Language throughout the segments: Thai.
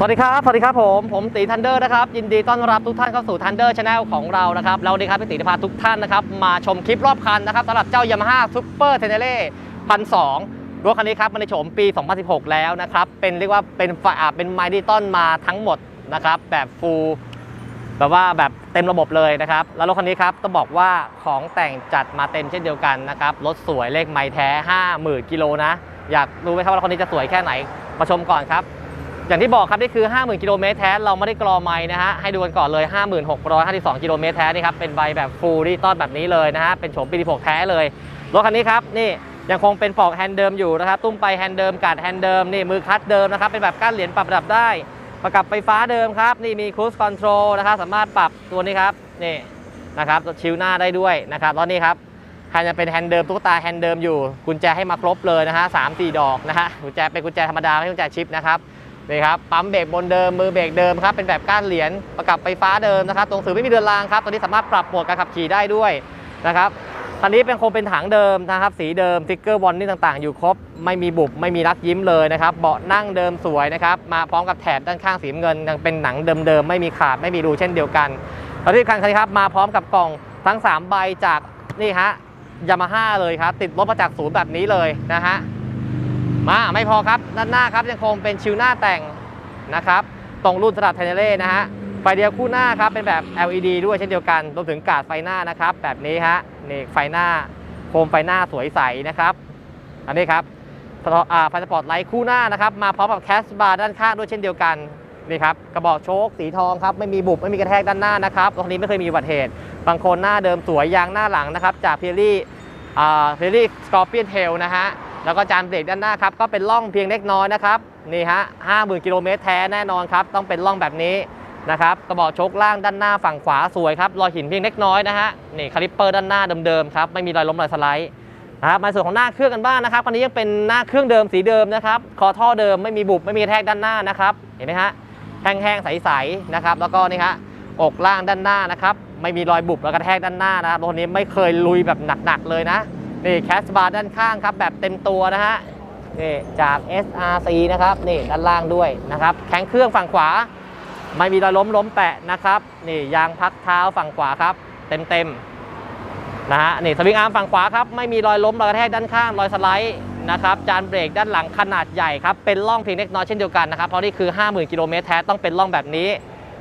สวัสดีครับ สวัสดีครับผม ผมตีทันเดอร์นะครับ ยินดีต้อนรับทุกท่านเข้าสู่ทันเดอร์ชาแนลของเรานะครับเราดีครับพี่ตีพาทุกท่านนะครับ มาชมคลิปรอบคันนะครับสำหรับเจ้ายามาฮ่าซูเปอร์เทเนเล่พันสองรถคันนี้ครับมันในโฉมปี 2016 แล้วนะครับ เป็นเรียกว่าเป็นฝาอ่าเป็นไมดิตอนมาทั้งหมดนะครับ แบบฟูลแบบว่าแบบเต็มระบบเลยนะครับ แล้วรถคันนี้ครับต้องบอกว่าของแต่งจัดมาเต็มเช่นเดียวกันนะครับ รถสวยเลขไม้แท้ 50,000กิโลนะ อยากรู้ไหมครับว่ารถคันนี้จะสวยแค่ไหน มาชมก่อนครับ อย่างที่บอกครับนี่คือ 50,000 กิโลเมตรแท้เราไม่ได้กรอไม้นะฮะให้ดูกันก่อนเลย 5652 กิโลเมตรแท้นี่ครับเป็นใบแบบฟูลดิจิตอลแบบนี้เลยนะฮะเป็นโฉมปี16แท้เลยรถคันนี้ครับนี่ยังคงเป็นปลอกแฮนด์เดิมอยู่นะครับตุ้มไปแฮนด์เดิมกัดแฮนด์เดิมนี่มือคัตเดิมนะครับเป็นแบบก้านเหรียญปรับระดับได้ ประกับไฟฟ้าเดิมครับนี่มีครู i คอนโทรลนะครับสามารถปรับตัวนี้ครับนี่นะครับชิวหน้าได้ด้วยนะครับแล้วนี่ครับใครจะเป็นแฮนด์เดิมตุ๊กตาแฮนด์เดิมอยู่ กุญแจให้มาครบเลยนะฮะสามสี่ดอกนะฮะกุญแจเป็นกุญแจธรรมดาไม่ใช่กุญแจชิปนะครับ นี่ครับปั๊มเบรกบนเดิมมือเบรกเดิมครับเป็นแบบก้านเหรียญประกับไฟฟ้าเดิมนะครับตรงสื่อไม่มีเดือนรางครับตัวนี้สามารถปรับโหมดการขับขี่ได้ด้วยนะครับคันนี้เป็นคงเป็นถังเดิมนะครับสีเดิมสติ๊กเกอร์วอลนี่ต่างๆ อยู่ครบไม่มีบุบไม่มีรักยิ้มเลยนะครับเบาะนั่งเดิมสวยนะครับมาพร้อมกับแถบด้านข้างสีเงินยังเป็นหนังเดิมๆไม่มีขาดไม่มีรูเช่นเดียวกันแล้วที่สำคัญครับมาพร้อมกับกล่องทั้ง 3 ใบจากนี่ฮะยามาฮ่าเลยครับติดรถมาจากศูนย์แบบนี้เลยนะฮะ มาไม่พอครับด้านหน้าครับยังคงเป็นชิวหน้าแต่งนะครับ ตรงรุ่นสำหรับเทเนเล่นะฮะไฟเดียวคู่หน้าครับเป็นแบบ LED ด้วยเช่นเดียวกันรวมถึงกาดไฟหน้านะครับ แบบนี้ฮะนี่ไฟหน้าโคมไฟหน้าสวยใสนะครับ อันนี้ครับสปอร์ตอ่าไฟสปอร์ตไลท์คู่หน้านะครับ มาพร้อมกับแคสบาร์ด้านข้างด้วยเช่นเดียวกันนี่ครับกระบอกโชคสีทองครับไม่มีบุบไม่มีกระแทกด้านหน้านะครับรถคันนี้ไม่เคยมีอุบัติเหตุบางคนหน้าเดิมสวยยางหน้าหลังนะครับ จากเพียรี่อ่าเพียรี่สกอร์เปียนเทลนะฮะ แล้วก็จานเบรกด้านหน้าครับก็เป็นร่องเพียงเล็กน้อยนะครับนี่ฮะห้าหมื่นกิโลเมตรแท้แน่นอนครับต้องเป็นร่องแบบนี้นะครับกระบอกโชคล่างด้านหน้าฝั่งขวาสวยครับรอยหินเพียงเล็กน้อยนะฮะนี่คาลิปเปอร์ด้านหน้าเดิมๆครับไม่มีรอยล้มรอยสไลด์นะครับมาส่วนของหน้าเครื่องกันบ้างนะครับคันนี้ยังเป็นหน้าเครื่องเดิมสีเดิมนะครับคอท่อเดิมไม่มีบุบไม่มีแทกด้านหน้านะครับเห็นไหมฮะแห้งๆใสๆนะครับแล้วก็นี่ฮะอกล่างด้านหน้านะครับไม่มีรอยบุบแล้วกระแทกด้านหน้านะครับรถนี้ไม่เคยลุยแบบหนักๆเลยนะ นี่แคสบาร์ด้านข้างครับแบบเต็มตัวนะฮะนี่จาก SRC นะครับนี่ด้านล่างด้วยนะครับแข็งเครื่องฝั่งขวา ไม่มีรอยล้มล้มแปะนะครับนี่ยางพักเท้าฝั่งขวาครับ เต็มๆนะฮะนี่สวิงอาร์มฝั่งขวาครับไม่มีรอยล้มรอยกระแทกด้านข้างรอยสไลด์นะครับจานเบรกด้านหลังขนาดใหญ่ครับเป็นร่องเพียงเล็กน้อยเช่นเดียวกันนะครับเพราะนี่คือ 50,000กิโลเมตรแท้ต้องเป็นร่องแบบนี้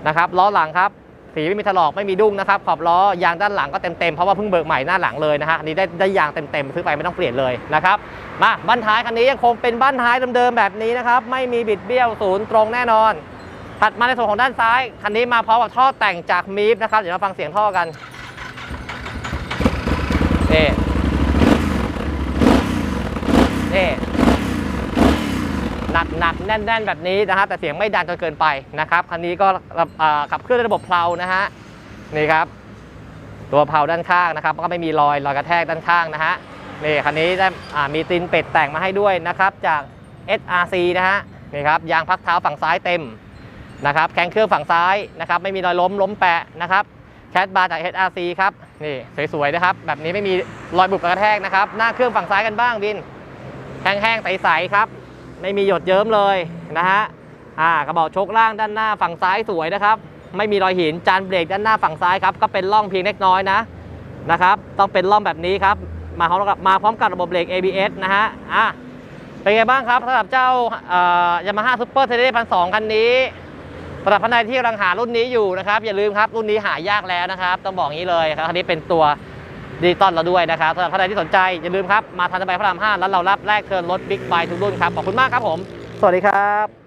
นะครับล้อหลังครับ สีไม่มีถลอกไม่มีดุ้งนะครับขอบล้อยางด้านหลังก็เต็มๆเพราะว่าเพิ่งเบิกใหม่หน้าหลังเลยนะฮะอันนี้ได้ได้ยางเต็มๆซื้อไปไม่ต้องเปลี่ยนเลยนะครับมาบ้านท้ายคันนี้ยังคงเป็นบ้านท้ายเดิมๆแบบนี้นะครับไม่มีบิดเบี้ยวศูนย์ตรงแน่นอน ถัดมาในส่วนของด้านซ้ายคันนี้มาพร้อมกับท่อแต่งจากมีฟนะครับเดี๋ยวมาฟังเสียงท่อกันนี่นี่ หนักหนักแน่นแน่น ๆ แบบนี้นะฮะแต่เสียงไม่ดังจนเกินไปนะครับคันนี้ก็ขับเคลื่อนด้วยระบบเพลานะฮะนี่ครับ ตัวเพลาด้านข้างนะครับก็ไม่มีรอยรอยกระแทกด้านข้างนะฮะนี่คันนี้ได้มีตีนเป็ดแต่งมาให้ด้วยนะครับจาก SRC นะฮะนี่ครับยางพักเท้าฝั่งซ้ายเต็มนะครับแข้งเครื่องฝั่งซ้ายนะครับไม่มีรอยล้มล้มแปะนะครับแคทบาร์จาก HRC ครับนี่สวยๆนะครับแบบนี้ไม่มีรอยบุบกระแทกนะครับหน้าเครื่องฝั่งซ้ายกันบ้างบินแห้งๆใสๆครับ ไม่มีหยดเยิ้มเลยนะฮะอ่ากระบอกโชคล่างด้านหน้าฝั่งซ้ายสวยนะครับ ไม่มีรอยหินจานเบรกด้านหน้าฝั่งซ้ายครับก็เป็นร่องเพียงเล็กน้อยนะนะครับ ต้องเป็นร่องแบบนี้ครับ มาพร้อมกับมาพร้อมกับระบบเบรก ABS นะฮะอะเป็นไงบ้างครับสำหรับเจ้ายามาฮ่าซูเปอร์เทเลพันสองคันนี้สำหรับท่านใดที่กำลังหารุ่นนี้อยู่นะครับ อย่าลืมครับรุ่นนี้หายากแล้วนะครับ ต้องบอกงี้เลยครับคันนี้เป็นตัว ดิจิตอลเราด้วยนะครับสำหรับท่านใดที่สนใจอย่าลืมครับ มาทันสบายพระราม5แล้วเรารับแลกเทินรถบิ๊กไบทุกรุ่นครับ ขอบคุณมากครับผม สวัสดีครับ